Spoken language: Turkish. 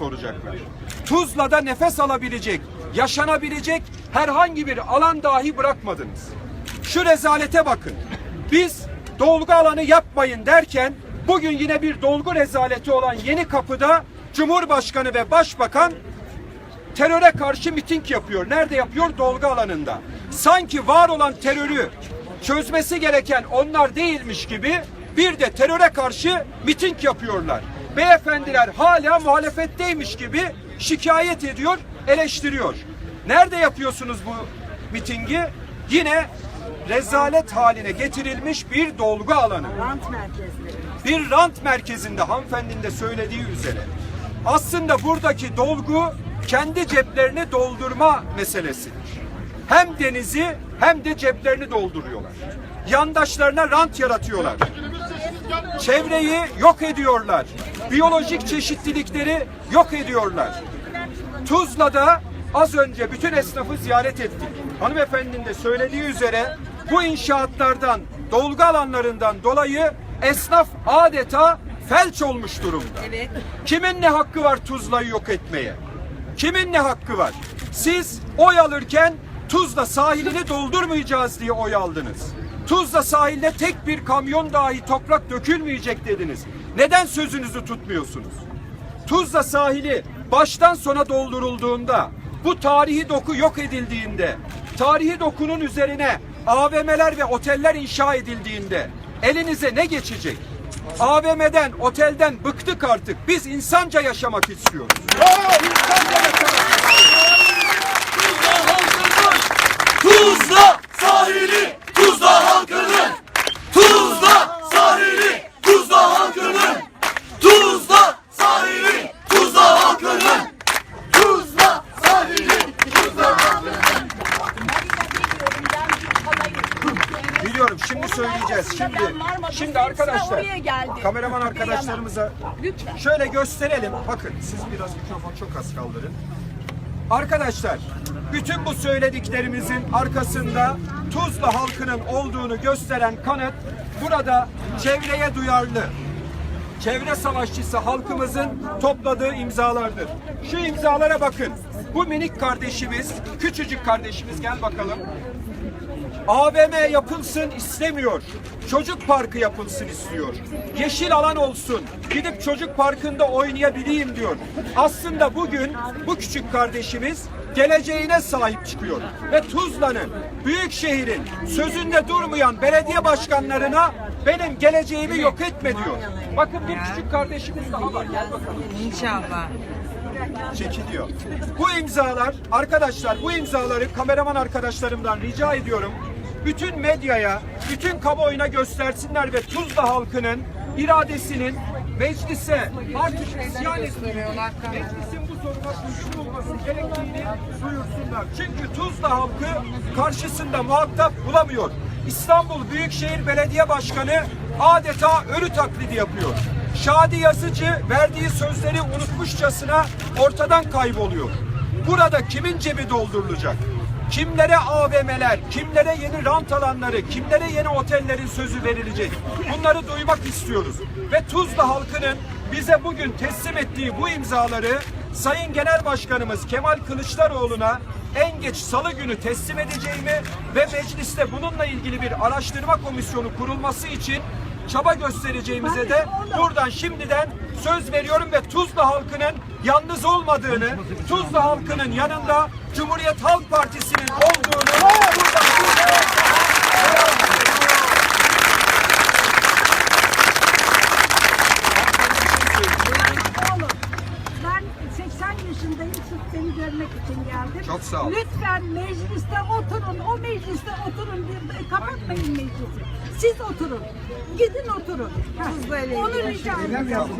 soracaklar. Tuzla'da nefes alabilecek, yaşanabilecek herhangi bir alan dahi bırakmadınız. Şu rezalete bakın. Biz dolgu alanı yapmayın derken bugün yine bir dolgu rezaleti olan Yeni Kapı'da Cumhurbaşkanı ve Başbakan teröre karşı miting yapıyor. Nerede yapıyor? Dolgu alanında. Sanki var olan terörü çözmesi gereken onlar değilmiş gibi bir de teröre karşı miting yapıyorlar. Beyefendiler hala muhalefetteymiş gibi şikayet ediyor, eleştiriyor. Nerede yapıyorsunuz bu mitingi? Yine rezalet haline getirilmiş bir dolgu alanı Rant merkezleri. bir rant merkezinde hanımefendinin de söylediği üzere aslında buradaki dolgu kendi ceplerini doldurma meselesidir. Hem denizi hem de ceplerini dolduruyorlar. Yandaşlarına rant yaratıyorlar. Çevreyi yok ediyorlar. Biyolojik çeşitlilikleri yok ediyorlar. Tuzla'da az önce bütün esnafı ziyaret ettik. Hanımefendinin de söylediği üzere bu inşaatlardan, dolgu alanlarından dolayı esnaf adeta felç olmuş durumda. Evet. Kimin ne hakkı var Tuzla'yı yok etmeye? Kimin ne hakkı var? Siz oy alırken Tuzla sahilini doldurmayacağız diye oy aldınız. Tuzla sahilde tek bir kamyon dahi toprak dökülmeyecek dediniz. Neden sözünüzü tutmuyorsunuz? Tuzla sahili baştan sona doldurulduğunda, bu tarihi doku yok edildiğinde, tarihi dokunun üzerine AVM'ler ve oteller inşa edildiğinde elinize ne geçecek? AVM'den, otelden bıktık artık. Biz insanca yaşamak istiyoruz. İnsanca yaşamak Tuzla sahili, Tuzla halkının. Tuzla sahili, Tuzla halkının. Tuzla sahili, Tuzla halkının. Tuzla sahili, Tuzla halkının. Biliyorum şimdi söyleyeceğiz. Şimdi şimdi arkadaşlar kameraman arkadaşlarımıza Lütfen. şöyle gösterelim. Bakın siz biraz mikrofon çok az kaldırın. Arkadaşlar bütün bu söylediklerimizin arkasında Tuzla halkının olduğunu gösteren kanıt burada çevreye duyarlı çevre savaşçısı halkımızın topladığı imzalardır. Şu imzalara bakın. Bu minik kardeşimiz, küçücük kardeşimiz gel bakalım. AVM yapılsın istemiyor. Çocuk parkı yapılsın istiyor. Yeşil alan olsun. Gidip çocuk parkında oynayabileyim diyor. Aslında bugün bu küçük kardeşimiz geleceğine sahip çıkıyor. Ve Tuzla'nın, büyük şehrin sözünde durmayan belediye başkanlarına benim geleceğimi yok etme diyor. Bakın bir küçük kardeşimiz daha var. Gel bakalım İnşallah. çekiliyor. Bu imzalar arkadaşlar bu imzaları kameraman arkadaşlarımdan rica ediyorum. Bütün medyaya, bütün kamuoyuna göstersinler ve Tuzla halkının iradesinin meclise artık isyan meclisin bu soruna çözüm bulması gerektiğini duyursunlar. Çünkü Tuzla halkı karşısında muhatap bulamıyor. İstanbul Büyükşehir Belediye Başkanı adeta ölü taklidi yapıyor. Şadi Yazıcı verdiği sözleri unutmuşçasına ortadan kayboluyor. Burada kimin cebi doldurulacak? Kimlere AVM'ler, kimlere yeni rant alanları, kimlere yeni otellerin sözü verilecek? Bunları duymak istiyoruz. Ve Tuzla halkının bize bugün teslim ettiği bu imzaları Sayın Genel Başkanımız Kemal Kılıçdaroğlu'na en geç salı günü teslim edeceğimi ve mecliste bununla ilgili bir araştırma komisyonu kurulması için çaba göstereceğimize de buradan şimdiden söz veriyorum ve Tuzla halkının yalnız olmadığını, Tuzla halkının yanında Cumhuriyet Halk Partisi'nin olduğunu buradan ben 80 yaşındayım sırf seni görmek için geldim. Çok sağ ol. Lütfen mecliste oturun. O mecliste oturun. Bir- Kapatmayın meclisi. Siz oturun. Gidin oturun. Ha, Onu rica ediyorum.